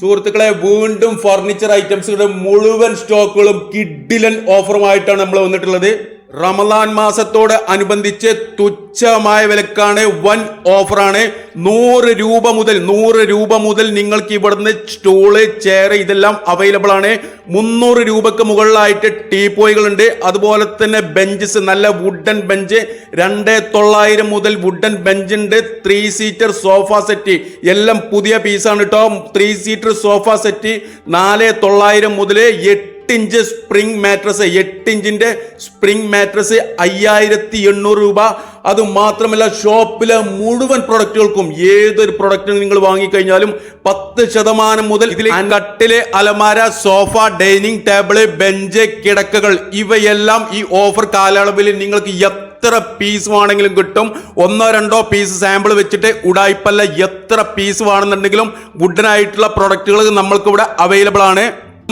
സുഹൃത്തുക്കളെ വീണ്ടും ഫർണിച്ചർ ഐറ്റംസുകളുടെ മുഴുവൻ സ്റ്റോക്കുകളും കിഡിലൻ ഓഫറുമായിട്ടാണ് നമ്മൾ വന്നിട്ടുള്ളത്. റമദാൻ മാസത്തോട് അനുബന്ധിച്ച് തുച്ഛമായ വിലക്കാണ് വൻ ഓഫറാണ്. നൂറ് രൂപ മുതൽ നൂറ് രൂപ മുതൽ നിങ്ങൾക്ക് ഇവിടുന്ന് സ്റ്റൂൾ ചെയർ ഇതെല്ലാം അവൈലബിൾ ആണ്. മുന്നൂറ് രൂപക്ക് മുകളിലായിട്ട് ടീപ്പോയികളുണ്ട്. അതുപോലെ തന്നെ ബെഞ്ചസ് നല്ല വുഡൻ ബെഞ്ച് രണ്ട് തൊള്ളായിരം മുതൽ വുഡൻ ബെഞ്ച് ഉണ്ട്. ത്രീ സീറ്റർ സോഫ സെറ്റ് എല്ലാം പുതിയ പീസാണ് കേട്ടോ ത്രീ സീറ്റർ സോഫ സെറ്റ് നാല് തൊള്ളായിരം മുതൽ എട്ട് ഇഞ്ച് സ്പ്രിംഗ് മാട്രസ് എട്ട് ഇഞ്ചിന്റെ സ്പ്രിംഗ് മാട്രസ് അയ്യായിരത്തി എണ്ണൂറ് രൂപ. അത് മാത്രമല്ല ഷോപ്പിലെ മുഴുവൻ പ്രൊഡക്റ്റുകൾക്കും ഏതൊരു പ്രൊഡക്റ്റ് നിങ്ങൾ വാങ്ങിക്കഴിഞ്ഞാലും പത്ത് ശതമാനം മുതൽ ഇതിൽ കട്ടിൽ അലമാര സോഫ ഡൈനിങ് ടേബിൾ ബെഞ്ച് കിടക്കകൾ ഇവയെല്ലാം ഈ ഓഫർ കാലയളവിൽ നിങ്ങൾക്ക് എത്ര പീസ് വേണമെങ്കിലും കിട്ടും. ഒന്നോ രണ്ടോ പീസ് സാമ്പിൾ വെച്ചിട്ട് ഉടായ്പല്ല എത്ര പീസ് വേണമെന്നുണ്ടെങ്കിലും വുഡനായിട്ടുള്ള പ്രൊഡക്റ്റുകൾ നമ്മൾക്ക് ഇവിടെ അവൈലബിൾ ആണ്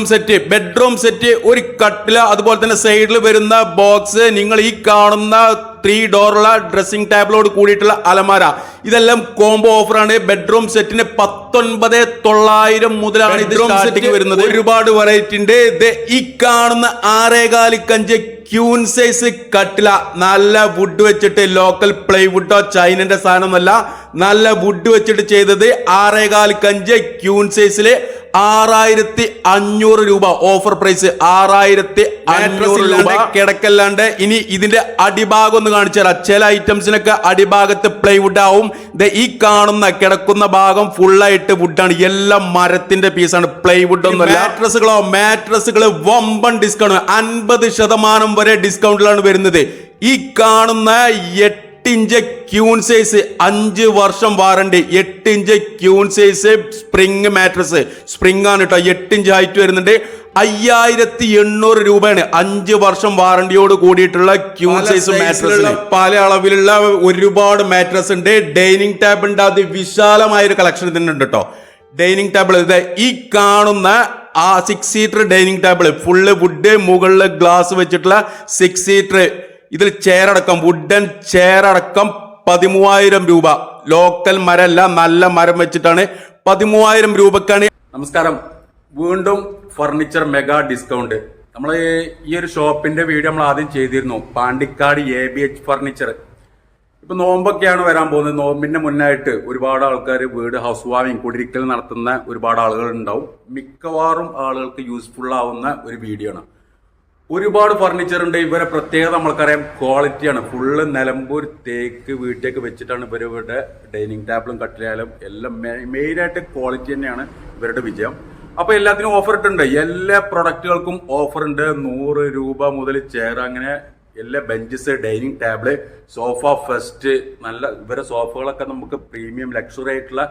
സെറ്റ് ബെഡ്റൂം സെറ്റ് ഒരു കട്ടില അതുപോലെ തന്നെ സൈഡിൽ വരുന്ന ബോക്സ് നിങ്ങൾ ഈ കാണുന്ന ത്രീ ഡോറുള്ള ഡ്രസ്സിംഗ് ടേബിളോട് കൂടിയിട്ടുള്ള അലമാര. ഇതെല്ലാം കോംബോ ഓഫറാണ് ബെഡ്റൂം സെറ്റിന് പത്തൊൻപത് തൊള്ളായിരം മുതലാണ് ഇത് സ്റ്റാർട്ടിങ് വരുന്നത്. ഒരുപാട് വെറൈറ്റി ഉണ്ട്. ഇത് ഈ കാണുന്ന ആറേകാൽ കഞ്ച് ക്യൂൻ സൈസ് കട്ടില. നല്ല വുഡ് വെച്ചിട്ട് ലോക്കൽ പ്ലൈവുഡോ ചൈനന്റെ സാധനമൊന്നുമല്ല നല്ല വുഡ് വെച്ചിട്ട് ചെയ്തത് ആറേകാൽ കഞ്ച് ക്യൂൻ സൈസിൽ ആറായിരത്തി അഞ്ഞൂറ് രൂപ ഓഫർ പ്രൈസ് ആറായിരത്തി അഞ്ഞൂറ് രൂപ. കിടക്കല്ലാണ്ട് ഇനി ഇതിന്റെ അടിഭാഗം ഒന്ന് കാണിച്ചു തരാം. ചില ഐറ്റംസിനൊക്കെ അടിഭാഗത്ത് പ്ലൈവുഡ് ആവും. ഈ കാണുന്ന കിടക്കുന്ന ഭാഗം ഫുള്ളായിട്ട് വുഡാണ് എല്ലാം മരത്തിന്റെ പീസാണ് പ്ലൈവുഡ് ഒന്നും മാട്രസുകളോ മാട്രസുകൾ വമ്പൻ ഡിസ്കൗണ്ട് അൻപത് ശതമാനം വരെ ഡിസ്കൗണ്ടിലാണ് വരുന്നത്. ഈ കാണുന്ന എട്ട് ഇഞ്ച് ക്യൂൺ സൈസ് അഞ്ച് വർഷം വാറണ്ടി എട്ട് inch queen size spring mattress. Spring ആണ് കേട്ടോ എട്ട് ഇഞ്ച് ഹൈറ്റ് വരുന്നുണ്ട്. അയ്യായിരത്തി എണ്ണൂറ് രൂപയാണ് അഞ്ച് വർഷം വാറണ്ടിയോട് കൂടിയിട്ടുള്ള ക്യൂൺ സൈസ് മാട്രസ് പല അളവിലുള്ള ഒരുപാട് മാട്രസ് ഉണ്ട്. ഡൈനിങ് ടേബിളിന്റെ അത് വിശാലമായ ഒരു കളക്ഷൻ തന്നെ ഉണ്ട് കേട്ടോ ഡൈനിങ് ടേബിൾ ഈ കാണുന്ന ആ six seater dining table full wood മുകളിൽ ഗ്ലാസ് വെച്ചിട്ടുള്ള സിക്സ് സീറ്റർ ഇതിൽ ചേരടക്കം വുഡൻ ചേരടക്കം പതിമൂവായിരം രൂപ. ലോക്കൽ മരമല്ല നല്ല മരം വെച്ചിട്ടാണ് പതിമൂവായിരം രൂപക്കാണ്. നമസ്കാരം. വീണ്ടും ഫർണിച്ചർ മെഗാ ഡിസ്കൗണ്ട് നമ്മൾ ഈ ഒരു ഷോപ്പിന്റെ വീഡിയോ നമ്മൾ ആദ്യം ചെയ്തിരുന്നു. Pandikkad A B H furniture ഇപ്പൊ നോമ്പൊക്കെയാണ് വരാൻ പോകുന്നത്. നോമ്പിന്റെ മുന്നായിട്ട് ഒരുപാട് ആൾക്കാർ വീട് ഹൗസ് വാമിങ് കുടിരിക്കൽ നടത്തുന്ന ഒരുപാട് ആളുകൾ ഉണ്ടാവും. മിക്കവാറും ആളുകൾക്ക് യൂസ്ഫുൾ ആവുന്ന ഒരു വീഡിയോ ആണ്. ഒരുപാട് ഫർണിച്ചർ ഉണ്ട്. ഇവരെ പ്രത്യേകത നമ്മൾക്കറിയാം. ക്വാളിറ്റിയാണ് ഫുള്ള് നിലമ്പൂർ തേക്ക് വീട്ടിലേക്ക് വെച്ചിട്ടാണ് ഇവരുടെ ഡൈനിങ് ടേബിളും കട്ടിലായാലും എല്ലാം മെയിനായിട്ട് ക്വാളിറ്റി തന്നെയാണ് ഇവരുടെ വിജയം. അപ്പൊ എല്ലാത്തിനും ഓഫർ ഇട്ടുണ്ട്. എല്ലാ പ്രൊഡക്റ്റുകൾക്കും ഓഫർ ഉണ്ട്. നൂറ് രൂപ മുതൽ ചെയർ അങ്ങനെ എല്ലാ benches dining table sofa first നല്ല ഇവരെ സോഫകളൊക്കെ നമുക്ക് പ്രീമിയം ലക്ഷറി ആയിട്ടുള്ള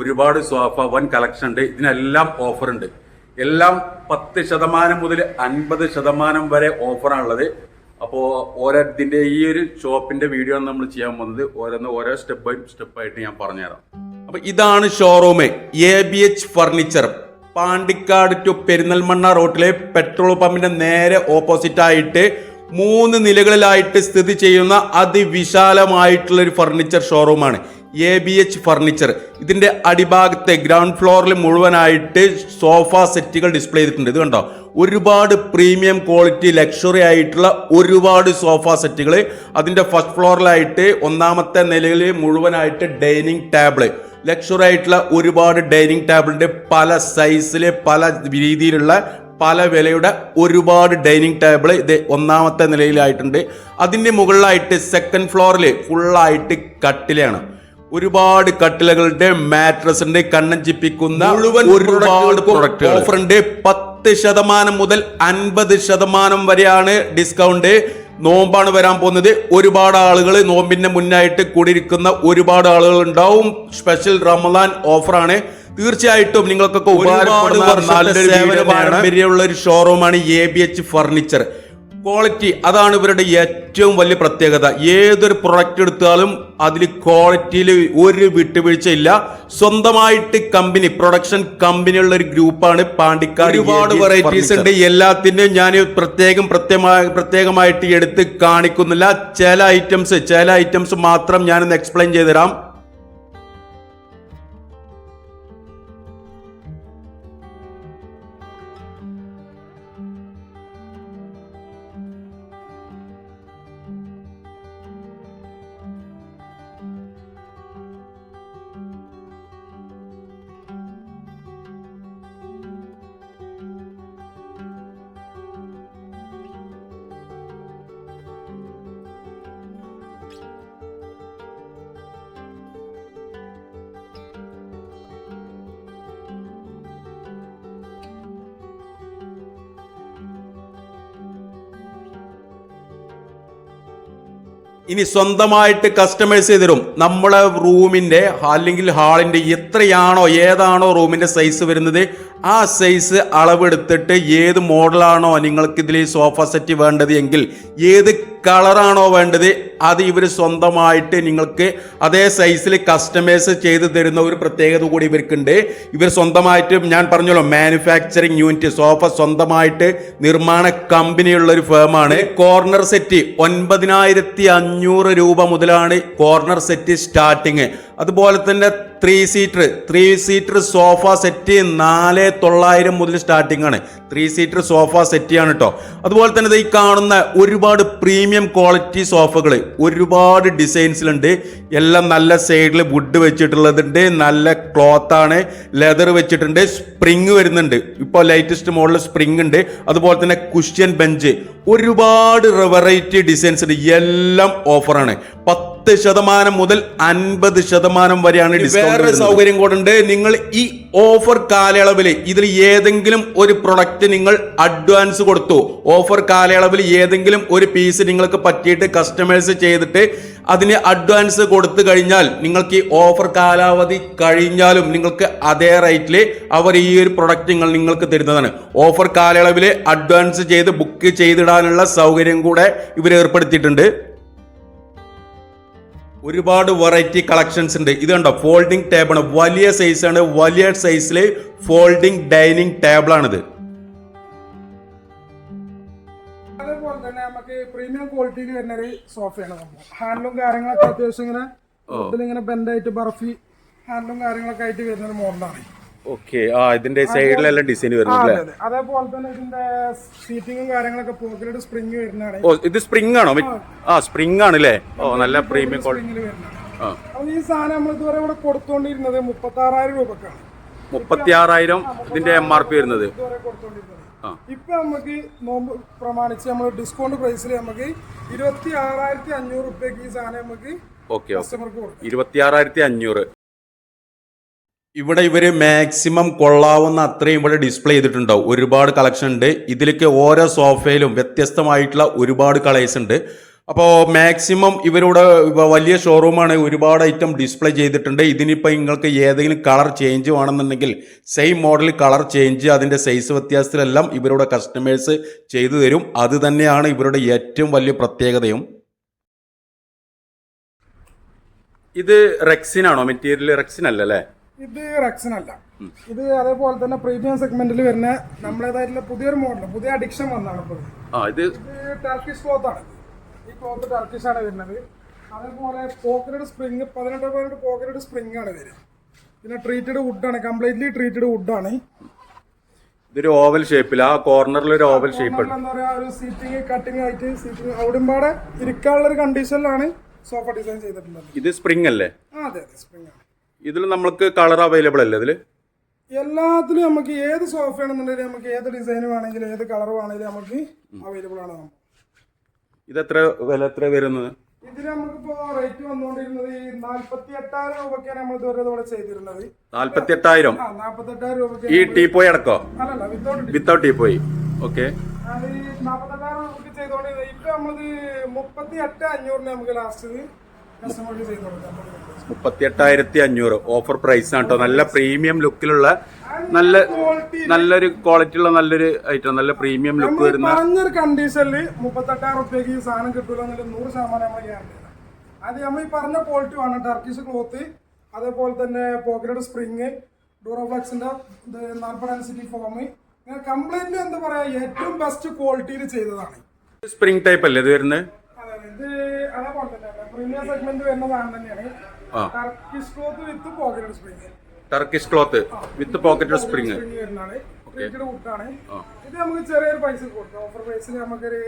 ഒരുപാട് സോഫ വൺ കളക്ഷൻ ഉണ്ട്. ഇതിനെല്ലാം ഓഫർ ഉണ്ട്. എല്ലാം പത്ത് ശതമാനം മുതൽ അൻപത് ശതമാനം വരെ ഓഫറാണുള്ളത്. അപ്പോൾ ഓരോ ഇതിന്റെ ഈ ഒരു ഷോപ്പിന്റെ വീഡിയോ നമ്മൾ ചെയ്യാൻ പോകുന്നത്. ഓരോന്ന് ഓരോ സ്റ്റെപ്പ് ബൈ സ്റ്റെപ്പ് ആയിട്ട് ഞാൻ പറഞ്ഞുതരാം. അപ്പോൾ ഇതാണ് showroom A B H furniture Pandikkad to Perinthalmanna റോട്ടിലെ petrol പമ്പിന്റെ നേരെ ഓപ്പോസിറ്റ് ആയിട്ട് മൂന്ന് നിലകളിലായിട്ട് സ്ഥിതി ചെയ്യുന്ന അതിവിശാലമായിട്ടുള്ള ഒരു ഫർണിച്ചർ ഷോറൂമാണ് എ ബി എച്ച് ഫർണിച്ചർ ഇതിന്റെ അടിഭാഗത്തെ ഗ്രൗണ്ട് ഫ്ലോറിൽ മുഴുവനായിട്ട് സോഫ സെറ്റുകൾ ഡിസ്പ്ലേ ചെയ്തിട്ടുണ്ട്. ഇത് കണ്ടോ? ഒരുപാട് പ്രീമിയം ക്വാളിറ്റി ലക്ഷറി ആയിട്ടുള്ള ഒരുപാട് സോഫ സെറ്റുകൾ അതിന്റെ ഫസ്റ്റ് ഫ്ലോറിലായിട്ട് ഒന്നാമത്തെ നിലയിൽ മുഴുവനായിട്ട് ഡൈനിങ് ടേബിൾ ലക്ഷറി ആയിട്ടുള്ള ഒരുപാട് ഡൈനിങ് ടേബിളിന്റെ പല സൈസിൽ പല രീതിയിലുള്ള പല വിലയുടെ ഒരുപാട് ഡൈനിങ് ടേബിൾ ഇത് ഒന്നാമത്തെ നിലയിലായിട്ടുണ്ട്. അതിന്റെ മുകളിലായിട്ട് സെക്കൻഡ് ഫ്ലോറിൽ ഫുള്ളായിട്ട് കട്ടിലാണ്. ഒരുപാട് കട്ടിലകളുടെ മാട്രസിന്റെ കണ്ണൻ ചിപ്പിക്കുന്ന മുഴുവൻ ഒരുപാട് ഓഫർ ഉണ്ട് പത്ത് ശതമാനം മുതൽ അൻപത് ശതമാനം വരെയാണ് ഡിസ്കൗണ്ട് നോമ്പാണ് വരാൻ പോകുന്നത്. ഒരുപാട് ആളുകൾ നോമ്പിന്റെ മുന്നായിട്ട് കൂടിയിരിക്കുന്ന ഒരുപാട് ആളുകൾ ഉണ്ടാവും സ്പെഷ്യൽ റമദാൻ ഓഫറാണ് തീർച്ചയായിട്ടും നിങ്ങൾക്കൊക്കെ ഉപകാരപ്പെടുന്ന പാരമ്പര്യമുള്ള ഒരു ഷോറൂമാണ് A B H furniture quality അതാണ് ഇവരുടെ ഏറ്റവും വലിയ പ്രത്യേകത. ഏതൊരു പ്രൊഡക്റ്റ് എടുത്താലും അതിൽ ക്വാളിറ്റിയിൽ ഒരു വിട്ടുവീഴ്ച ഇല്ല. സ്വന്തമായിട്ട് കമ്പനി പ്രൊഡക്ഷൻ കമ്പനിയുള്ള ഒരു ഗ്രൂപ്പാണ് പാണ്ടിക്കാട് ഒരുപാട് വെറൈറ്റീസ് ഉണ്ട്. എല്ലാത്തിന്റെയും ഞാൻ പ്രത്യേകം പ്രത്യേകമായി പ്രത്യേകമായിട്ട് എടുത്ത് കാണിക്കുന്നില്ല. ചില ഐറ്റംസ് ചില ഐറ്റംസ് മാത്രം ഞാനൊന്ന് എക്സ്പ്ലെയിൻ ചെയ്തുതരാം. ഇനി സ്വന്തമായിട്ട് കസ്റ്റമൈസ് ചെയ്ത് തരും നമ്മളെ റൂമിന്റെ അല്ലെങ്കിൽ ഹാളിന്റെ എത്രയാണോ ഏതാണോ റൂമിന്റെ സൈസ് വരുന്നത് ആ സൈസ് അളവെടുത്തിട്ട് ഏത് മോഡലാണോ നിങ്ങൾക്കിതിൽ സോഫ സെറ്റ് വേണ്ടത് എങ്കിൽ ഏത് കളറാണോ വേണ്ടത്? അത് ഇവർ സ്വന്തമായിട്ട് നിങ്ങൾക്ക് അതേ സൈസിൽ കസ്റ്റമൈസ് ചെയ്ത് തരുന്ന ഒരു പ്രത്യേകത കൂടി ഇവർക്കുണ്ട്. ഇവർ സ്വന്തമായിട്ട് ഞാൻ പറഞ്ഞല്ലോ മാനുഫാക്ചറിങ് യൂണിറ്റ് സോഫ സ്വന്തമായിട്ട് നിർമ്മാണ കമ്പനിയുള്ള ഒരു ഫേമാണ് കോർണർ സെറ്റ് ഒൻപതിനായിരത്തി അഞ്ഞൂറ് രൂപ മുതലാണ് കോർണർ സെറ്റ് സ്റ്റാർട്ടിങ് അതുപോലെ തന്നെ three seater three seater sofa set നാല് തൊള്ളായിരം മുതൽ സ്റ്റാർട്ടിംഗ് ആണ്. ത്രീ സീറ്റർ സോഫ സെറ്റ് ആണ് കേട്ടോ അതുപോലെ തന്നെ ഈ കാണുന്ന ഒരുപാട് പ്രീമിയം ക്വാളിറ്റി സോഫകൾ ഒരുപാട് ഡിസൈൻസിലുണ്ട് എല്ലാം നല്ല സൈഡിൽ വുഡ് വെച്ചിട്ടുള്ളതുണ്ട്. നല്ല ക്ലോത്താണ് ലെതർ വെച്ചിട്ടുണ്ട്. സ്പ്രിങ് വരുന്നുണ്ട്. ഇപ്പോൾ ലേറ്റസ്റ്റ് മോഡൽ സ്പ്രിങ് ഉണ്ട്. അതുപോലെ തന്നെ കുഷ്യൻ ബെഞ്ച് ഒരുപാട് വെറൈറ്റി ഡിസൈൻസ് ഉണ്ട്. എല്ലാം ഓഫറാണ് പത്ത് ശതമാനം മുതൽ അൻപത് ശതമാനം വരെയാണ് വേറെ സൗകര്യം കൂടെ ഉണ്ട്. നിങ്ങൾ ഈ ഓഫർ കാലയളവിൽ ഇതിൽ ഏതെങ്കിലും ഒരു പ്രൊഡക്റ്റ് നിങ്ങൾ അഡ്വാൻസ് കൊടുത്തു. ഓഫർ കാലയളവിൽ ഏതെങ്കിലും ഒരു പീസ് നിങ്ങൾക്ക് പറ്റിയിട്ട് കസ്റ്റമേഴ്സ് ചെയ്തിട്ട് അതിന് അഡ്വാൻസ് കൊടുത്തു കഴിഞ്ഞാൽ നിങ്ങൾക്ക് ഈ ഓഫർ കാലാവധി കഴിഞ്ഞാലും നിങ്ങൾക്ക് അതേ റേറ്റിൽ അവർ ഈ ഒരു പ്രൊഡക്റ്റ് നിങ്ങൾ നിങ്ങൾക്ക് തരുന്നതാണ്. ഓഫർ കാലയളവിൽ അഡ്വാൻസ് ചെയ്ത് ബുക്ക് ചെയ്തിടാനുള്ള സൗകര്യം കൂടെ ഇവർ ഏർപ്പെടുത്തിയിട്ടുണ്ട്. ഒരുപാട് വെറൈറ്റി കളക്ഷൻസ് ഉണ്ട്. ഇത് കണ്ടോ? ഫോൾഡിംഗ് ടേബിൾ ആണ്. വലിയ സൈസാണ് വലിയ സൈസിൽ ഫോൾഡിംഗ് ഡൈനിങ് ടേബിൾ ആണിത്. അതേപോലെ തന്നെ നമുക്ക് പ്രീമിയം ക്വാളിറ്റിയിൽ വരുന്ന ഒരു സോഫയാണ് ഹാൻഡ്ലും കാര്യങ്ങളൊക്കെ അത്യാവശ്യം ഇങ്ങനെ ഇതിലിങ്ങനെ ബെൻഡായിട്ട് ബർഫി ഹാൻഡിലും കാര്യങ്ങളൊക്കെ ആയിട്ട് വരുന്ന ഒരു മോഡലാണ് ഓക്കെ. ആ ഇതിന്റെ സൈഡിലെല്ലാം ഡിസൈൻ വരുന്നുണ്ട് അതേപോലെ തന്നെ ഇതിന്റെ സീറ്റിംഗും കാര്യങ്ങളൊക്കെ പോക്കറ്റ് സ്പ്രിംഗ് വരുന്നതാണ്. ഓ ഇത് സ്പ്രിംഗ് ആണോ? ആ. സ്പ്രിംഗ് ആണ് അല്ലേ ഓ നല്ല പ്രീമിയം ക്വാളിറ്റി അപ്പോൾ ഈ സാധനം നമ്മൾ ഇതുവരെ ഇവിടെ കൊടുത്തോണ്ടിരുന്നത് മുപ്പത്തി ആറായിരം രൂപക്കാണ് മുപ്പത്തി ആറായിരം ഇതിന്റെ എം ആർ പി വരുന്നത്. ഇപ്പൊ നമുക്ക് നോമ്പ് പ്രമാണിച്ച് നമ്മൾ ഡിസ്കൗണ്ട് പ്രൈസിൽ നമുക്ക് ഇരുപത്തി ആറായിരത്തി അഞ്ഞൂറ് റുപ്യക്ക് ഈ സാധനം നമുക്ക് ഓക്കെ ഇരുപത്തി ആറായിരത്തി അഞ്ഞൂറ്. ഇവിടെ ഇവർ മാക്സിമം കൊള്ളാവുന്ന അത്രയും ഇവിടെ ഡിസ്പ്ലേ ചെയ്തിട്ടുണ്ടാവും. ഒരുപാട് കളക്ഷൻ ഉണ്ട്. ഇതിലേക്ക് ഓരോ സോഫയിലും വ്യത്യസ്തമായിട്ടുള്ള ഒരുപാട് കളേഴ്സ് ഉണ്ട്. അപ്പോൾ മാക്സിമം ഇവരുടെ വലിയ ഷോറൂമാണ് ഒരുപാട് ഐറ്റം ഡിസ്പ്ലേ ചെയ്തിട്ടുണ്ട്. ഇതിനിപ്പോൾ നിങ്ങൾക്ക് ഏതെങ്കിലും കളർ ചേഞ്ച് വേണമെന്നുണ്ടെങ്കിൽ സെയിം മോഡൽ കളർ ചേഞ്ച് അതിന്റെ സൈസ് വ്യത്യാസത്തിലെല്ലാം ഇവരുടെ കസ്റ്റമേഴ്സ് ചെയ്തു തരും. അത് തന്നെയാണ് ഇവരുടെ ഏറ്റവും വലിയ പ്രത്യേകതയും. ഇത് റെക്സിനാണോ മെറ്റീരിയൽ റെക്സിൻ അല്ലേ? ഇത് റെക്സൺ അല്ല. ഇത് അതേപോലെ തന്നെ പ്രീമിയം സെഗ്മെന്റിൽ വരുന്ന നമ്മളേതായിട്ടുള്ള പുതിയൊരു മോഡൽ പുതിയ അഡിക്ഷൻ വന്നാണ് ഇപ്പോൾ ഇത്. ടർക്കിഷ് ക്ലോത്ത് ആണ്. ഈ ക്ലോത്ത് ടർക്കിഷ് ആണ് വരുന്നത്. അതേപോലെ പോക്കറ്റഡ് സ്പ്രിങ് പതിനെട്ട് പതിനെട്ട് പോക്കറ്റഡ് സ്പ്രിങ് ആണ് വരുന്നത്. പിന്നെ ട്രീറ്റഡ് വുഡാണ് കംപ്ലീറ്റ്ലി ട്രീറ്റഡ് വുഡാണ് ഇതൊരു ഓവൽ ഷേപ്പിൽ ആ കോർണറിൽ ഒരു ഓവൽ ഷേപ്പ് ഉണ്ട്. എന്താ പറയാ ഒരു സീറ്റിംഗ് കട്ടിങ് ആയിട്ട് സീറ്റിംഗ് അവിടുമ്പാടെ ഇരിക്കാനുള്ള ഒരു കണ്ടീഷനിലാണ് സോഫ ഡിസൈൻ ചെയ്തിട്ടുള്ളത്. ഇത് സ്പ്രിംഗ് അല്ലേ? ആ അതെ അതെ സ്പ്രിങ് ആണ്. ഇതിൽ നമ്മൾക്ക് കളർ അവൈലബിൾ അല്ലേ ഇതിൽ എല്ലാത്തിലും നമുക്ക് ഏത് സോഫ ആണെന്നുണ്ടെങ്കിലും നമുക്ക് ഏത് ഡിസൈൻ വേണമെങ്കിലും ഏത് കളർ വേണമെങ്കിലും നമുക്ക് അവൈലബിൾ ആണ്. നമുക്ക് ഇത് എത്ര വില എത്ര വരുന്നത്? ഇതിന് നമുക്കിപ്പോ റേറ്റ് വന്നുകൊണ്ടിരുന്നത് ഈ നാല്പത്തി എട്ടായിരം രൂപക്കാണ് നമ്മൾ ഇതുവരെ ഇതോടെ ചെയ്തിരുന്നത്. നാല്പത്തി എട്ടായിരം ആ നാൽപ്പത്തി എട്ടായിരം രൂപ ഈ ടീ പോയി അടക്കോ? അല്ലല്ല വിത്തൗട്ട് വിത്തൗട്ട് പോയി. ഓക്കെ നാല്പത്തെട്ടായിരം ഈ ചെയ്തോണ്ടിരുന്നത് ഇപ്പൊ നമ്മൾ മുപ്പത്തി എട്ട് അഞ്ഞൂറിന് നമുക്ക് ലാസ്റ്റ് കസ്റ്റമർക്ക് ചെയ്ത് കൊടുക്കാം മുപ്പത്തി എട്ടായിരത്തി അഞ്ഞൂറ് ഓഫർ പ്രൈസ് ആണ് കേട്ടോ നല്ല പ്രീമിയം ലുക്കിലുള്ള നല്ല നല്ലൊരു ക്വാളിറ്റി ഉള്ള നല്ലൊരു ഐറ്റം നല്ല പ്രീമിയം ലുക്ക് വരുന്ന പറഞ്ഞൊരു കണ്ടീഷനിൽ മുപ്പത്തെട്ടായിരം റുപ്യക്ക് ഈ സാധനം കിട്ടൂല നൂറ് ശതമാനം നമ്മൾ ഗ്യാരണ്ടി അത് നമ്മൾ ഈ പറഞ്ഞ ക്വാളിറ്റി വേണം. ടർക്കിഷ് ക്ലോത്ത് അതേപോലെ തന്നെ പോക്കറ്റഡ് സ്പ്രിങ് ഡൂറോഫ്ലക്സിന്റെ നാൽപ്പത് ഡെൻസിറ്റി ഫോം ഇങ്ങനെ കംപ്ലീറ്റ്ലി എന്താ പറയാ? ഏറ്റവും ബെസ്റ്റ് ക്വാളിറ്റിയിൽ ചെയ്തതാണ്. സ്പ്രിംഗ് ടൈപ്പ് അല്ലേ ഇത് വരുന്നത്? പ്രീമിയം സെഗ്മെന്റ് വരുന്ന സാധനം തന്നെയാണ് Turkish cloth with pocketed spring Turkish cloth with pocketed spring spring വരുന്നതാണ്. വുഡാണ് ഇത് നമുക്ക് ചെറിയൊരു പൈസ കൊടുക്കാം. ഓഫർ പ്രൈസിൽ നമുക്കൊരു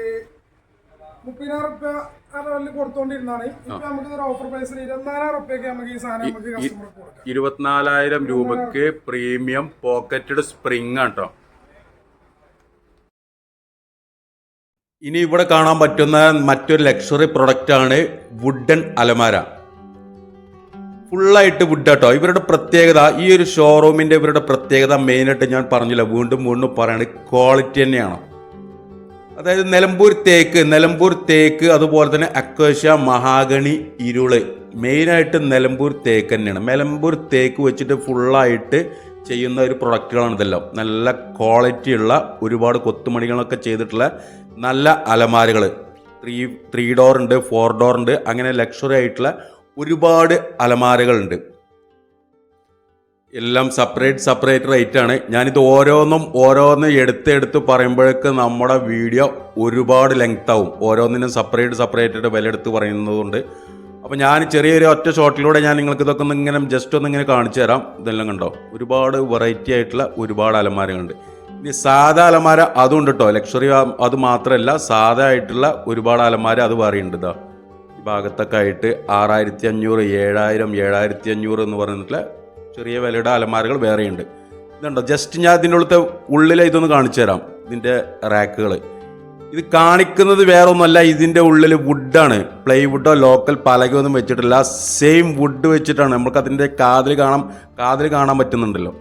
മുപ്പതിനായിരം റുപ്യ ആ ലെവലിൽ കൊടുത്തോണ്ടിരുന്നാണ് ഇപ്പൊ നമുക്ക് ഒരു ഓഫർ പ്രൈസിൽ ഇരുപത്തിനാലായിരം റുപ്യക്ക് നമുക്ക് ഈ സാധനം നമുക്ക് കസ്റ്റമർക്ക് കൊടുക്കാം. ഇരുപത്തിനാലായിരം രൂപക്ക് പ്രീമിയം പോക്കറ്റഡ് സ്പ്രിംഗ് ആണ് കേട്ടോ ഇനി ഇവിടെ കാണാൻ പറ്റുന്ന മറ്റൊരു ലക്ഷറി പ്രൊഡക്റ്റ് ആണ് വുഡൻ അലമാര. ഫുള്ളായിട്ട് വുഡ് കേട്ടോ ഇവരുടെ പ്രത്യേകത ഈ ഒരു ഷോറൂമിന്റെ ഇവരുടെ പ്രത്യേകത മെയിനായിട്ട് ഞാൻ പറഞ്ഞില്ല. വീണ്ടും വീണ്ടും പറയാണ് ക്വാളിറ്റി തന്നെയാണ്. അതായത് നിലമ്പൂർ തേക്ക് നിലമ്പൂർ തേക്ക് അതുപോലെ തന്നെ അക്വേഷ്യ മഹാഗണി ഇരുൾ. മെയിനായിട്ട് നിലമ്പൂർ തേക്ക് തന്നെയാണ്. നിലമ്പൂർ തേക്ക് വെച്ചിട്ട് ഫുള്ളായിട്ട് ചെയ്യുന്ന ഒരു പ്രൊഡക്റ്റുകളാണ് ഇതെല്ലാം. നല്ല ക്വാളിറ്റിയുള്ള ഒരുപാട് കൊത്തുമണികളൊക്കെ ചെയ്തിട്ടുള്ള നല്ല അലമാരകൾ ത്രീ ത്രീ ഡോർ ഉണ്ട് ഫോർ ഡോർ ഉണ്ട് അങ്ങനെ ലക്ഷറി ആയിട്ടുള്ള ഒരുപാട് അലമാരകളുണ്ട്. എല്ലാം സെപ്പറേറ്റ് സെപ്പറേറ്റ് റേറ്റ് ആണ്. ഞാനിത് ഓരോന്നും ഓരോന്നും എടുത്ത് എടുത്ത് പറയുമ്പോഴേക്ക് നമ്മുടെ വീഡിയോ ഒരുപാട് ലെങ്ത് ആവും. ഓരോന്നിനും സെപ്പറേറ്റ് സെപ്പറേറ്റ് വില എടുത്ത് പറയുന്നതുകൊണ്ട്. അപ്പോൾ ഞാൻ ചെറിയൊരു ഒറ്റ ഷോട്ടിലൂടെ ഞാൻ നിങ്ങൾക്ക് ഇതൊക്കെ ഒന്ന് ഇങ്ങനെ ജസ്റ്റ് ഒന്ന് ഇങ്ങനെ കാണിച്ചു തരാം. ഇതെല്ലാം കണ്ടോ? ഒരുപാട് വെറൈറ്റി ആയിട്ടുള്ള ഒരുപാട് അലമാരകളുണ്ട്. ഇനി സാധാ അലമാര അതും കേട്ടോ ലക്ഷറി അത് മാത്രമല്ല സാധാ ആയിട്ടുള്ള ഒരുപാട് അലമാര അത് പറയുന്നുണ്ട് ഇതാ ഈ ഭാഗത്തൊക്കെ ആയിട്ട് ആറായിരത്തി അഞ്ഞൂറ് ഏഴായിരം ഏഴായിരത്തി അഞ്ഞൂറ് എന്ന് പറഞ്ഞിട്ടുള്ള ചെറിയ വിലയുടെ അലമാരകൾ വേറെയുണ്ട് ഇതുണ്ടോ? ജസ്റ്റ് ഞാൻ ഇതിന്റെ ഉള്ളത്തെ ഉള്ളിലെ ഇതൊന്ന് കാണിച്ചു തരാം ഇതിന്റെ റാക്കുകൾ ഇത് കാണിക്കുന്നത് വേറെ ഒന്നുമല്ല ഇതിന്റെ ഉള്ളിൽ വുഡാണ് പ്ലൈവുഡോ ലോക്കൽ പലകയോ ഒന്നും വെച്ചിട്ടില്ല. സെയിം വുഡ് വെച്ചിട്ടാണ്. നമുക്കതിന്റെ കാതിൽ കാണാം കാതിൽ കാണാൻ പറ്റുന്നുണ്ടല്ലോ.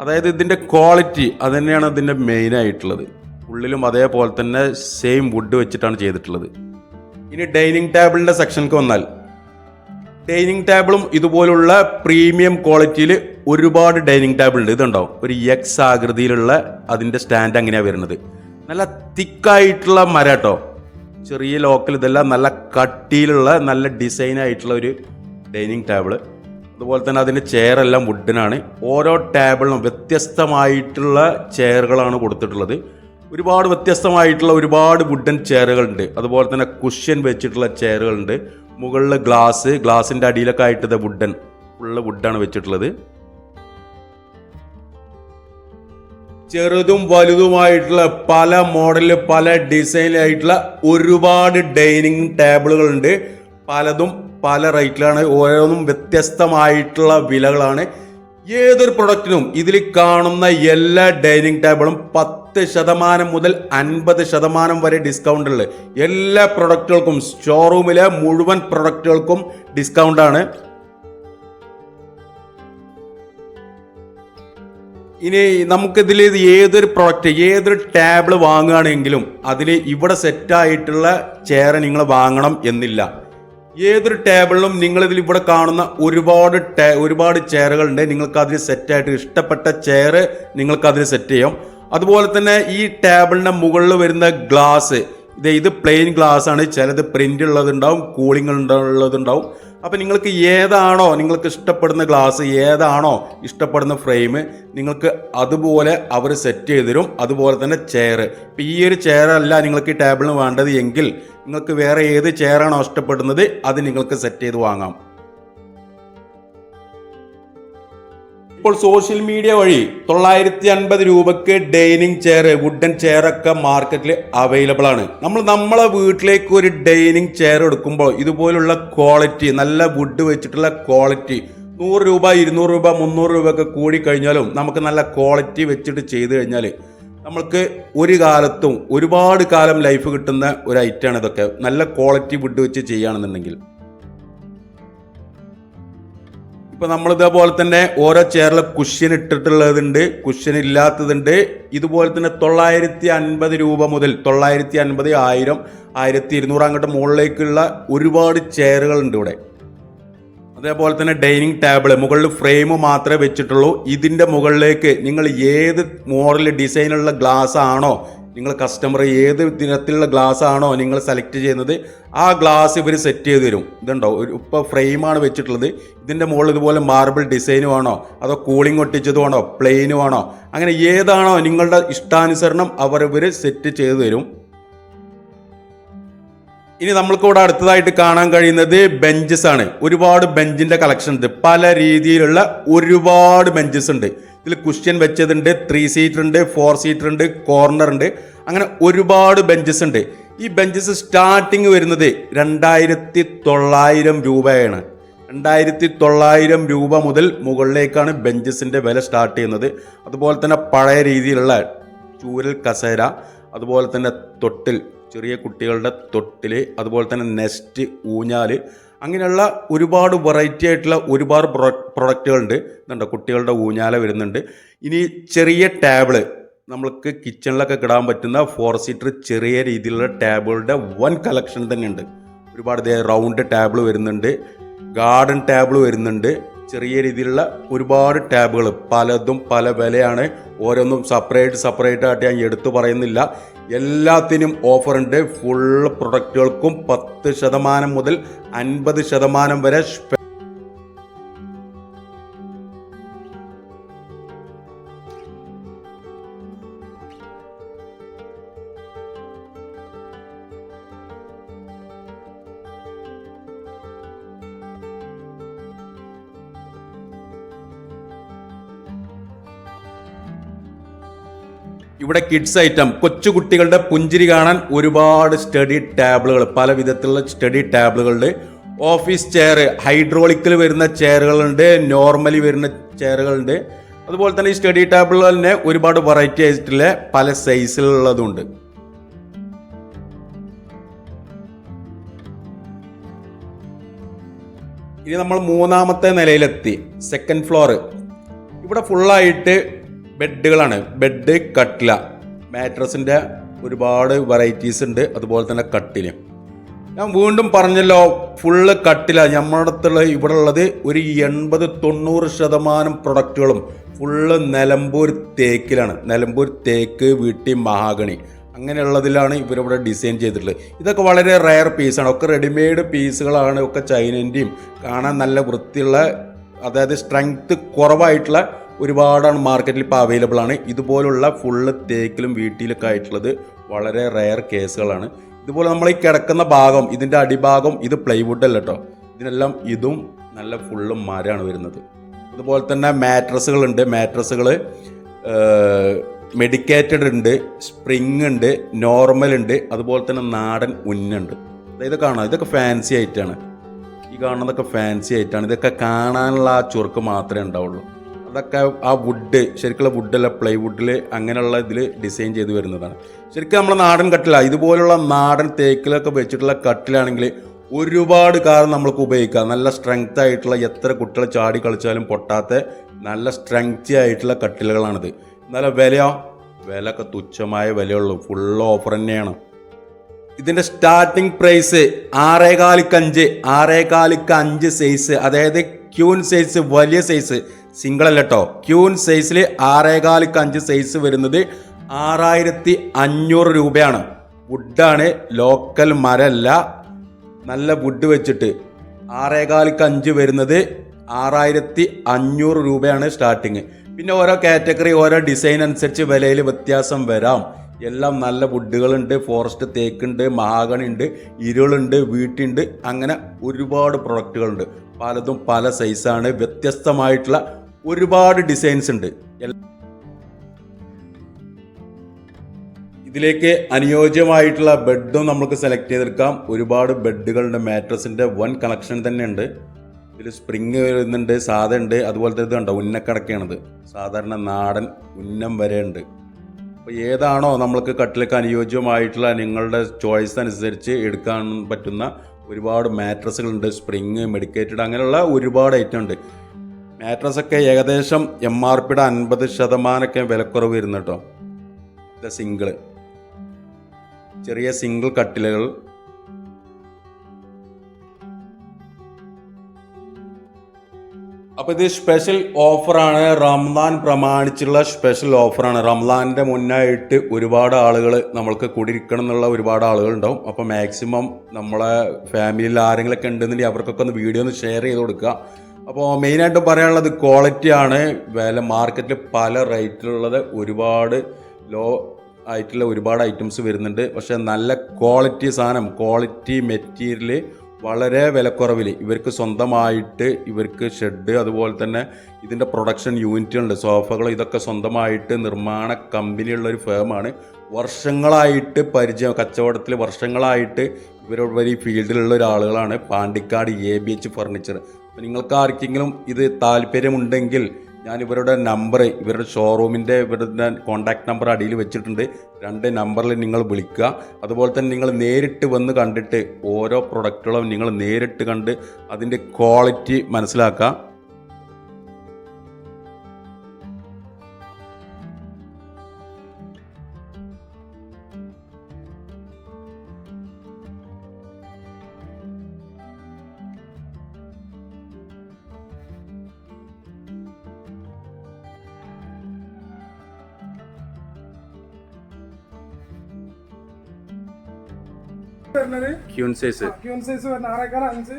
അതായത് ഇതിന്റെ ക്വാളിറ്റി അത് തന്നെയാണ് ഇതിന്റെ മെയിൻ ആയിട്ടുള്ളത്. ഉള്ളിലും അതേപോലെ തന്നെ സെയിം വുഡ് വെച്ചിട്ടാണ് ചെയ്തിട്ടുള്ളത്. ഇനി ഡൈനിങ് ടേബിളിന്റെ സെക്ഷനിൽ വന്നാൽ ഡൈനിങ് ടേബിളും ഇതുപോലുള്ള പ്രീമിയം ക്വാളിറ്റിയിൽ ഒരുപാട് ഡൈനിങ് ടേബിൾ ഉണ്ട്. ഇതുണ്ടാവും. ഒരു എക്സ് ആകൃതിയിലുള്ള അതിന്റെ സ്റ്റാൻഡ് അങ്ങനെയാണ് വരുന്നത്. നല്ല തിക്കായിട്ടുള്ള മരട്ടോ ചെറിയ ലോക്കൽ ഇതെല്ലാം നല്ല കട്ടിയിലുള്ള നല്ല ഡിസൈൻ ആയിട്ടുള്ള ഒരു ഡൈനിങ് ടേബിൾ അതുപോലെ തന്നെ അതിന്റെ ചെയറെല്ലാം വുഡിനാണ് ഓരോ ടേബിളിനും വ്യത്യസ്തമായിട്ടുള്ള ചെയറുകളാണ് കൊടുത്തിട്ടുള്ളത്. ഒരുപാട് വ്യത്യസ്തമായിട്ടുള്ള ഒരുപാട് വുഡൻ ചെയറുകളുണ്ട് അതുപോലെ തന്നെ കുഷ്യൻ വെച്ചിട്ടുള്ള ചെയറുകളുണ്ട് മുകളിൽ ഗ്ലാസ് ഗ്ലാസിന്റെ അടിയിലൊക്കെ ആയിട്ട് വുഡൻ ഫുള്ള് വുഡാണ് വെച്ചിട്ടുള്ളത്. ചെറുതും വലുതുമായിട്ടുള്ള പല മോഡലിൽ പല ഡിസൈനിലായിട്ടുള്ള ഒരുപാട് ഡൈനിങ് ടേബിളുകളുണ്ട് പലതും പല റേറ്റിലാണ് ഓരോന്നും വ്യത്യസ്തമായിട്ടുള്ള വിലകളാണ്. ഏതൊരു പ്രൊഡക്റ്റിനും ഇതിൽ കാണുന്ന എല്ലാ ഡൈനിങ് ടേബിളും പത്ത് ശതമാനം മുതൽ അൻപത് ശതമാനം വരെ ഡിസ്കൗണ്ട് ഉള്ളത് എല്ലാ പ്രൊഡക്റ്റുകൾക്കും ഷോറൂമിലെ മുഴുവൻ പ്രൊഡക്റ്റുകൾക്കും ഡിസ്കൗണ്ട് ആണ്. ഇനി നമുക്കിതിൽ ഏതൊരു പ്രൊഡക്റ്റ് ഏതൊരു ടാബിൾ വാങ്ങുകയാണെങ്കിലും അതിൽ ഇവിടെ സെറ്റായിട്ടുള്ള ചെയർ നിങ്ങൾ വാങ്ങണം എന്നില്ല. ഏതൊരു ടേബിളിലും നിങ്ങളിതിൽ ഇവിടെ കാണുന്ന ഒരുപാട് ടേ ഒരുപാട് ചെയറുകളുണ്ട്. നിങ്ങൾക്ക് അതിൽ സെറ്റായിട്ട് ഇഷ്ടപ്പെട്ട ചെയർ നിങ്ങൾക്ക് അതിൽ സെറ്റ് ചെയ്യാം. അതുപോലെ തന്നെ ഈ ടേബിളിന്റെ മുകളിൽ വരുന്ന ഗ്ലാസ് ഇത് ഇത് പ്ലെയിൻ ഗ്ലാസ് ആണ്. ചിലത് പ്രിന്റ് ഉള്ളതുണ്ടാവും കൂളിംഗ് ഉള്ളതുണ്ടാവും. അപ്പോൾ നിങ്ങൾക്ക് ഏതാണോ നിങ്ങൾക്ക് ഇഷ്ടപ്പെടുന്ന ഗ്ലാസ് ഏതാണോ ഇഷ്ടപ്പെടുന്ന ഫ്രെയിം നിങ്ങൾക്ക് അതുപോലെ അവർ സെറ്റ് ചെയ്തു തരും അതുപോലെ തന്നെ ചെയർ ഇപ്പം ഈ ഒരു ചെയറല്ല നിങ്ങൾക്ക് ഈ ടേബിളിന് വേണ്ടത് എങ്കിൽ നിങ്ങൾക്ക് വേറെ ഏത് ചെയറാണോ ഇഷ്ടപ്പെടുന്നത് അത് നിങ്ങൾക്ക് സെറ്റ് ചെയ്ത് വാങ്ങാം. ഇപ്പോൾ സോഷ്യൽ മീഡിയ വഴി തൊള്ളായിരത്തി അൻപത് രൂപക്ക് ഡൈനിങ് ചെയർ വുഡൻ ചെയർ ഒക്കെ മാർക്കറ്റിൽ അവൈലബിൾ ആണ്. നമ്മൾ നമ്മളെ വീട്ടിലേക്ക് ഒരു ഡൈനിങ് ചെയർ എടുക്കുമ്പോൾ ഇതുപോലുള്ള ക്വാളിറ്റി നല്ല വുഡ് വെച്ചിട്ടുള്ള ക്വാളിറ്റി നൂറ് രൂപ ഇരുന്നൂറ് രൂപ മുന്നൂറ് രൂപ ഒക്കെ കൂടി കഴിഞ്ഞാലും നമുക്ക് നല്ല ക്വാളിറ്റി വെച്ചിട്ട് ചെയ്തു കഴിഞ്ഞാൽ നമ്മൾക്ക് ഒരു കാലത്തും ഒരുപാട് കാലം ലൈഫ് കിട്ടുന്ന ഒരു ഐറ്റമാണ് ഇതൊക്കെ. നല്ല ക്വാളിറ്റി വുഡ് വെച്ച് ചെയ്യുകയാണെന്നുണ്ടെങ്കിൽ. ഇപ്പം നമ്മൾ ഇതേപോലെ തന്നെ ഓരോ ചെയറിൽ കുഷ്യൻ ഇട്ടിട്ടുള്ളതുണ്ട് കുഷ്യൻ ഇല്ലാത്തതുണ്ട്. ഇതുപോലെ തന്നെ തൊള്ളായിരത്തി അൻപത് രൂപ മുതൽ തൊള്ളായിരത്തി അൻപത് ആയിരം ആയിരത്തി ഇരുന്നൂറ് അങ്ങോട്ട് മുകളിലേക്കുള്ള ഒരുപാട് ചെയറുകളുണ്ട് ഇവിടെ. അതേപോലെ തന്നെ ഡൈനിങ് ടേബിൾ മുകളിൽ ഫ്രെയിം മാത്രമേ വെച്ചിട്ടുള്ളൂ. ഇതിന്റെ മുകളിലേക്ക് നിങ്ങൾ ഏത് മോഡൽ ഡിസൈനുള്ള ഗ്ലാസ് ആണോ നിങ്ങൾ കസ്റ്റമർ ഏത് ദിനത്തിലുള്ള ഗ്ലാസ് ആണോ നിങ്ങൾ സെലക്ട് ചെയ്യുന്നത് ആ ഗ്ലാസ് ഇവർ സെറ്റ് ചെയ്ത് തരും. ഇതുണ്ടോ? ഇപ്പോൾ ഫ്രെയിമാണ് വെച്ചിട്ടുള്ളത്. ഇതിന്റെ മുകളിൽ ഇതുപോലെ മാർബിൾ ഡിസൈനും ആണോ? അതോ കൂളിംഗ് ഒട്ടിച്ചതും ആണോ? പ്ലെയിനും ആണോ? അങ്ങനെ ഏതാണോ നിങ്ങളുടെ ഇഷ്ടാനുസരണം അവർ ഇവർ സെറ്റ് ചെയ്ത് തരും. ഇനി നമ്മൾക്കിവിടെ അടുത്തതായിട്ട് കാണാൻ കഴിയുന്നത് ബെഞ്ചസ് ആണ്. ഒരുപാട് ബെഞ്ചിന്റെ കളക്ഷൻ ഉണ്ട്. പല രീതിയിലുള്ള ഒരുപാട് ബെഞ്ചസ് ഉണ്ട്. ഇതിൽ കുഷ്യൻ വെച്ചതുണ്ട് ത്രീ സീറ്റർ ഉണ്ട് ഫോർ സീറ്റർ ഉണ്ട് കോർണർ ഉണ്ട്. അങ്ങനെ ഒരുപാട് ബെഞ്ചസ് ഉണ്ട്. ഈ ബെഞ്ചസ് സ്റ്റാർട്ടിങ് വരുന്നത് രണ്ടായിരത്തി തൊള്ളായിരം രൂപയാണ്. രണ്ടായിരത്തി തൊള്ളായിരം രൂപ മുതൽ മുകളിലേക്കാണ് ബെഞ്ചസിന്റെ വില സ്റ്റാർട്ട് ചെയ്യുന്നത്. അതുപോലെ തന്നെ പഴയ രീതിയിലുള്ള ചൂരൽ കസേര അതുപോലെ തന്നെ തൊട്ടിൽ ചെറിയ കുട്ടികളുടെ തൊട്ടിൽ അതുപോലെ തന്നെ നെസ്റ്റ് ഊഞ്ഞാൽ അങ്ങനെയുള്ള ഒരുപാട് വെറൈറ്റി ആയിട്ടുള്ള ഒരുപാട് പ്രൊഡക്റ്റുകളുണ്ട് ഇതുണ്ട് കുട്ടികളുടെ ഊഞ്ഞാല വരുന്നുണ്ട്. ഇനി ചെറിയ ടേബിൾ നമ്മൾക്ക് കിച്ചണിലൊക്കെ കിടാൻ പറ്റുന്ന ഫോർ സീറ്റർ ചെറിയ രീതിയിലുള്ള ടേബിളുടെ വൻ കളക്ഷൻ തന്നെയുണ്ട്. ഒരുപാട് റൗണ്ട് ടേബിൾ വരുന്നുണ്ട് ഗാർഡൻ ടേബിൾ വരുന്നുണ്ട്. ചെറിയ രീതിയിലുള്ള ഒരുപാട് ടാബുകൾ പലതും പല വിലയാണ്. ഓരോന്നും സെപ്പറേറ്റ് സെപ്പറേറ്റ് ആയിട്ട് ഞാൻ എടുത്തു പറയുന്നില്ല. എല്ലാത്തിനും ഓഫറുണ്ട്. ഫുൾ പ്രൊഡക്റ്റുകൾക്കും പത്ത് ശതമാനം മുതൽ അൻപത് ശതമാനം വരെ ഇവിടെ കിഡ്സ് ഐറ്റം കൊച്ചുകുട്ടികളുടെ പുഞ്ചിരി കാണാൻ ഒരുപാട് സ്റ്റഡി ടാബിളുകൾ പല വിധത്തിലുള്ള സ്റ്റഡി ടാബിളുകളുണ്ട് ഓഫീസ് ചെയർ ഹൈഡ്രോളിക്കിൽ വരുന്ന ചെയറുകളുണ്ട് നോർമലി വരുന്ന ചെയറുകളുണ്ട് അതുപോലെ തന്നെ ഈ സ്റ്റഡി ടേബിൾ തന്നെ ഒരുപാട് വെറൈറ്റി ആയിട്ടുള്ള പല സൈസിലുള്ളതുണ്ട് ഇനി നമ്മൾ മൂന്നാമത്തെ നിലയിലെത്തി സെക്കൻഡ് ഫ്ലോർ ഇവിടെ ഫുള്ളായിട്ട് ബെഡുകളാണ്. ബെഡ് കട്ടില. മാട്രസിന്റെ ഒരുപാട് വെറൈറ്റീസ് ഉണ്ട്. അതുപോലെ തന്നെ കട്ടിൽ. ഞാൻ വീണ്ടും പറഞ്ഞല്ലോ ഫുള്ള് കട്ടില. നമ്മുടെ അടുത്തുള്ള ഇവിടെ ഉള്ളത് ഒരു എൺപത് തൊണ്ണൂറ് ശതമാനം പ്രൊഡക്റ്റുകളും ഫുള്ള് നിലമ്പൂർ തേക്കിലാണ്. നിലമ്പൂർ തേക്ക് വീട്ടി മഹാഗണി. അങ്ങനെയുള്ളതിലാണ് ഇവരിവിടെ ഡിസൈൻ ചെയ്തിട്ടുള്ളത്. ഇതൊക്കെ വളരെ റയർ പീസാണ് ഒക്കെ റെഡിമെയ്ഡ് പീസുകളാണ് ഒക്കെ ചൈനന്റെയും കാണാൻ നല്ല വൃത്തിയുള്ള അതായത് സ്ട്രെങ്ത് കുറവായിട്ടുള്ള ഒരുപാടാണ് മാർക്കറ്റിൽ ഇപ്പോൾ അവൈലബിൾ ആണ്. ഇതുപോലുള്ള ഫുള്ള് തേക്കിലും വീട്ടിലൊക്കെ ആയിട്ടുള്ളത് വളരെ റെയർ കേസുകളാണ് ഇതുപോലെ നമ്മൾ ഈ കിടക്കുന്ന ഭാഗം ഇതിന്റെ അടിഭാഗം ഇത് പ്ലൈവുഡ് അല്ല കേട്ടോ ഇതിനെല്ലാം ഇതും നല്ല ഫുള്ള് മരമാണ് വരുന്നത്. അതുപോലെ തന്നെ മാട്രസുകളുണ്ട് മാട്രസുകൾ മെഡിക്കേറ്റഡ് ഉണ്ട് സ്പ്രിങ് ഉണ്ട് നോർമൽ ഉണ്ട് അതുപോലെ തന്നെ നാടൻ ഉന്നുണ്ട് അതായത് കാണാം. ഇതൊക്കെ ഫാൻസി ആയിട്ടാണ് ഈ കാണുന്നതൊക്കെ ഫാൻസി ആയിട്ടാണ് ഇതൊക്കെ കാണാനുള്ള ആ ചുർക്ക് മാത്രമേ ഉണ്ടാവുള്ളൂ. അതൊക്കെ ആ വുഡ് ശരിക്കുള്ള വുഡല്ല പ്ലൈവുഡിൽ അങ്ങനെയുള്ള ഇതിൽ ഡിസൈൻ ചെയ്ത് വരുന്നതാണ്. ശരിക്കും നമ്മുടെ നാടൻ കട്ടില. ഇതുപോലുള്ള നാടൻ തേക്കിലൊക്കെ വെച്ചിട്ടുള്ള കട്ടിലാണെങ്കിൽ ഒരുപാട് കാലം നമ്മൾക്ക് ഉപയോഗിക്കാം. നല്ല സ്ട്രെങ്ത് ആയിട്ടുള്ള എത്ര കുട്ടികൾ ചാടി കളിച്ചാലും പൊട്ടാത്ത നല്ല സ്ട്രെങ്തി ആയിട്ടുള്ള കട്ടിലുകളാണിത്. എന്നാലും വിലയോ വില ഒക്കെ തുച്ഛമായ വിലയുള്ളൂ. ഫുൾ ഓഫർ തന്നെയാണ്. ഇതിന്റെ സ്റ്റാർട്ടിംഗ് പ്രൈസ് ആറേകാലിക്ക് അഞ്ച് ആറേകാലിക്ക് അഞ്ച് സൈസ് അതായത് ക്യൂൻ സൈസ് വലിയ സൈസ് സിംഗിൾ അല്ല കേട്ടോ ക്യൂൻ സൈസിൽ ആറേകാലിക്ക് അഞ്ച് സൈസ് വരുന്നത് ആറായിരത്തി അഞ്ഞൂറ് രൂപയാണ്. വുഡാണ് ലോക്കൽ മരമല്ല നല്ല വുഡ് വെച്ചിട്ട് ആറേകാലിക്ക് അഞ്ച് വരുന്നത് ആറായിരത്തി അഞ്ഞൂറ് രൂപയാണ് സ്റ്റാർട്ടിങ്. പിന്നെ ഓരോ കാറ്റഗറി ഓരോ ഡിസൈൻ അനുസരിച്ച് വിലയിൽ വ്യത്യാസം വരാം. എല്ലാം നല്ല വുഡുകളുണ്ട് ഫോറസ്റ്റ് തേക്കുണ്ട് മഹാഗണി ഉണ്ട് ഇരുളുണ്ട് വീട്ടുണ്ട് അങ്ങനെ ഒരുപാട് പ്രൊഡക്റ്റുകളുണ്ട്. പലതും പല സൈസാണ്. വ്യത്യസ്തമായിട്ടുള്ള ഒരുപാട് ഡിസൈൻസ് ഉണ്ട്. ഇതിലേക്ക് അനുയോജ്യമായിട്ടുള്ള ബെഡും നമുക്ക് സെലക്ട് ചെയ്തെടുക്കാം. ഒരുപാട് ബെഡുകളുണ്ട് മാട്രസിന്റെ വൺ കളക്ഷൻ തന്നെ ഉണ്ട് ഇതിൽ സ്പ്രിങ് വരുന്നുണ്ട് സാധ ഉണ്ട്. അതുപോലത്തെ ഇത് കണ്ടോ? ഉന്നക്കടക്കയാണിത്. സാധാരണ നാടൻ ഉന്നം വരെ ഉണ്ട്. അപ്പോൾ ഏതാണോ നമ്മൾക്ക് കട്ടിലേക്ക് അനുയോജ്യമായിട്ടുള്ള നിങ്ങളുടെ ചോയ്സ് അനുസരിച്ച് എടുക്കാൻ പറ്റുന്ന ഒരുപാട് മാട്രസുകളുണ്ട് സ്പ്രിങ് മെഡിക്കേറ്റഡ് അങ്ങനെയുള്ള ഒരുപാട് ഐറ്റം ഉണ്ട്. മാട്രസ് ഒക്കെ ഏകദേശം എം ആർ പിയുടെ അൻപത് ശതമാനമൊക്കെ വിലക്കുറവ് വരുന്നു കേട്ടോ. ഇത് സിംഗിൾ ചെറിയ സിംഗിൾ കട്ടിലുകൾ. അപ്പോൾ ഇത് സ്പെഷ്യൽ ഓഫറാണ് റംസാൻ പ്രമാണിച്ചുള്ള സ്പെഷ്യൽ ഓഫറാണ് റംസാന്റെ മുന്നായിട്ട് ഒരുപാട് ആളുകൾ നമ്മൾക്ക് കൂടിയിരിക്കണം എന്നുള്ള ഒരുപാട് ആളുകൾ ഉണ്ടാവും. അപ്പോൾ മാക്സിമം നമ്മളെ ഫാമിലിയിൽ ആരെങ്കിലുമൊക്കെ ഉണ്ടെന്നുണ്ടെങ്കിൽ അവർക്കൊക്കെ ഒന്ന് വീഡിയോ ഒന്ന് ഷെയർ ചെയ്ത് കൊടുക്കുക. അപ്പോൾ മെയിനായിട്ട് പറയാനുള്ളത് ക്വാളിറ്റി ആണ്. വില മാർക്കറ്റിൽ പല റേറ്റിലുള്ളത് ഒരുപാട് ലോ ആയിട്ടുള്ള ഒരുപാട് ഐറ്റംസ് വരുന്നുണ്ട്. പക്ഷേ നല്ല ക്വാളിറ്റി സാധനം ക്വാളിറ്റി മെറ്റീരിയൽ വളരെ വിലക്കുറവിൽ ഇവർക്ക് സ്വന്തമായിട്ട് ഇവർക്ക് ഷെഡ് അതുപോലെ തന്നെ ഇതിന്റെ പ്രൊഡക്ഷൻ യൂണിറ്റുണ്ട് സോഫകൾ ഇതൊക്കെ സ്വന്തമായിട്ട് നിർമ്മാണ കമ്പനിയുള്ള ഒരു ഫേമാണ് വർഷങ്ങളായിട്ട് പരിചയം കച്ചവടത്തിൽ വർഷങ്ങളായിട്ട് ഇവരുടെ ഈ ഫീൽഡിലുള്ള ഒരാളുകളാണ്. Pandikkad A B H furniture നിങ്ങൾക്ക് ആർക്കെങ്കിലും ഇത് താല്പര്യമുണ്ടെങ്കിൽ ഞാൻ ഇവരുടെ നമ്പർ ഇവരുടെ ഷോറൂമിന്റെ ഇവരുടെ കോൺടാക്ട് നമ്പർ അടിയിൽ വെച്ചിട്ടുണ്ട്. രണ്ട് നമ്പറിൽ നിങ്ങൾ വിളിക്കുക. അതുപോലെ തന്നെ നിങ്ങൾ നേരിട്ട് വന്ന് കണ്ടിട്ട് ഓരോ പ്രൊഡക്റ്റുകളും നിങ്ങൾ നേരിട്ട് കണ്ട് അതിന്റെ ക്വാളിറ്റി മനസ്സിലാക്കുക. സൈസ് ക്യൂൺ സൈസ് വരുന്ന ആറേക്കാൾ അഞ്ച്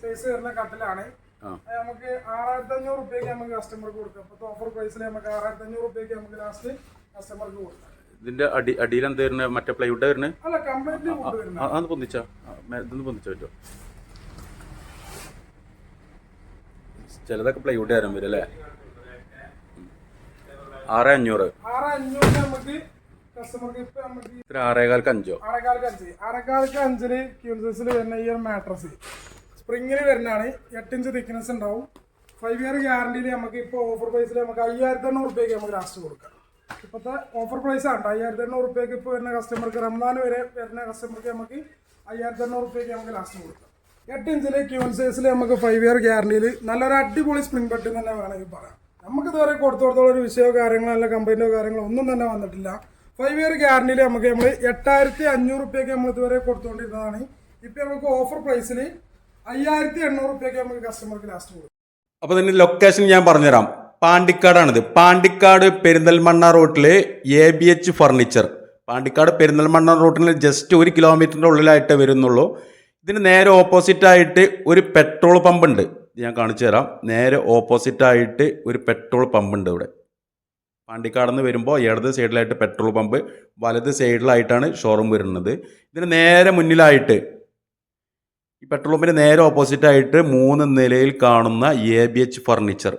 സൈസ് വരുന്ന കട്ടിലാണ് നമുക്ക് ആറായിരത്തി അഞ്ഞൂറ് റുപ്യക്ക് നമുക്ക് കസ്റ്റമർക്ക് കൊടുക്കാം. ഓഫർ പ്രൈസിൽ നമുക്ക് ആറായിരത്തി അഞ്ഞൂറ് റുപ്യക്ക് നമുക്ക് ലാസ്റ്റ് കസ്റ്റമർക്ക് കൊടുക്കാം. ഇതിന്റെ അടി അടിയിൽ എന്ത് വരുന്നത് മറ്റേ പ്ലൈവുഡ് വരുന്നത് അല്ല കംപ്ലീറ്റ്ലി ആ, മേ- ഇതൊന്ന് പൊന്നിച്ചാ പറ്റുമോ ചിലതൊക്കെ പ്ലൈവുഡ് തരാൻ വരും അല്ലേ? ആറ് അഞ്ഞൂറ് ആറ് അഞ്ഞൂറ് നമുക്ക് കസ്റ്റമർക്ക് ഇപ്പൊ നമുക്ക് ഇത്ര ആറേകാൽക്ക് അഞ്ചോ? ആറേക്കാൽക്ക് അഞ്ച്. ആറേക്കാൽക്ക് അഞ്ചിന് ക്യൂൺ സൈസിൽ വരുന്ന ഈ ഒരു മാട്രസ് സ്പ്രിങ്ങിന് വരുന്നതാണ്. എട്ടിഞ്ച് തിക്നെസ് ഉണ്ടാവും. ഫൈവ് ഇയർ ഗ്യാരണ്ടിയിൽ നമുക്ക് ഇപ്പോൾ ഓഫർ പ്രൈസിൽ നമുക്ക് അയ്യായിരത്തി എണ്ണൂറ് റുപ്യക്ക് നമുക്ക് ലാസ്റ്റ് കൊടുക്കാം. ഇപ്പോഴത്തെ ഓഫർ പ്രൈസ് ആണ് അയ്യായിരത്തി എണ്ണൂറ് റുപ്യക്ക് ഇപ്പോൾ വരുന്ന കസ്റ്റമർക്ക് റംസാൻ വരെ വരുന്ന കസ്റ്റമർക്ക് നമുക്ക് അയ്യായിരത്തി എണ്ണൂറ് റുപ്യക്ക് നമുക്ക് ലാസ്റ്റ് കൊടുക്കാം. എട്ട് ഇഞ്ചിലെ ക്യൂൺ സൈസിൽ നമുക്ക് ഫൈവ് ഇയർ ഗ്യാരണ്ടിയിൽ നല്ലൊരു അടിപൊളി സ്പ്രിംഗ് ബെഡ് തന്നെ വേണമെങ്കിൽ പറയാം. നമുക്ക് ഇതുവരെ കൊടുത്തു കൊടുത്തോളം ഒരു വിഷയമോ കാര്യങ്ങളോ അല്ല കമ്പനിയോ കാര്യങ്ങളോ ഒന്നും തന്നെ വന്നിട്ടില്ല. ഫൈവ് ഇയർ ഗ്യാരണ്ടിയിൽ നമുക്ക് നമ്മൾ എട്ടായിരത്തി അഞ്ഞൂറ് റുപ്യക്ക് നമ്മൾ ഇതുവരെ കൊടുത്തുകൊണ്ടിരുന്നതാണ് ഇപ്പൊ നമുക്ക് ഓഫർ പ്രൈസിൽ അയ്യായിരത്തി എണ്ണൂറ് റുപ്യക്ക് നമുക്ക് കസ്റ്റമർക്ക് ലാസ്റ്റ് കൊടുക്കും. അപ്പോൾ ഇതിന്റെ ലൊക്കേഷൻ ഞാൻ പറഞ്ഞുതരാം. പാണ്ടിക്കാടാണിത്. പാണ്ടിക്കാട് പെരിന്തൽമണ്ണ റോട്ടിൽ A B H furniture Pandikkad Perinthalmanna റോട്ടിന് just ഒരു കിലോമീറ്ററിന്റെ ഉള്ളിലായിട്ട് വരുന്നുള്ളൂ. ഇതിന് നേരെ ഓപ്പോസിറ്റ് ആയിട്ട് ഒരു പെട്രോൾ പമ്പ് ഉണ്ട്. ഞാൻ കാണിച്ചു തരാം നേരെ ഓപ്പോസിറ്റ് ആയിട്ട് ഒരു പെട്രോൾ പമ്പ് ഉണ്ട് ഇവിടെ. പാണ്ടിക്കാട് നിന്ന് വരുമ്പോൾ ഇടത് സൈഡിലായിട്ട് പെട്രോൾ പമ്പ് വലത് സൈഡിലായിട്ടാണ് ഷോറൂം വരുന്നത്. ഇതിന് നേരെ മുന്നിലായിട്ട് ഈ പെട്രോൾ പമ്പിന് നേരെ ഓപ്പോസിറ്റായിട്ട് മൂന്ന് നിലയിൽ കാണുന്ന എ ബി എച്ച് ഫർണിച്ചർ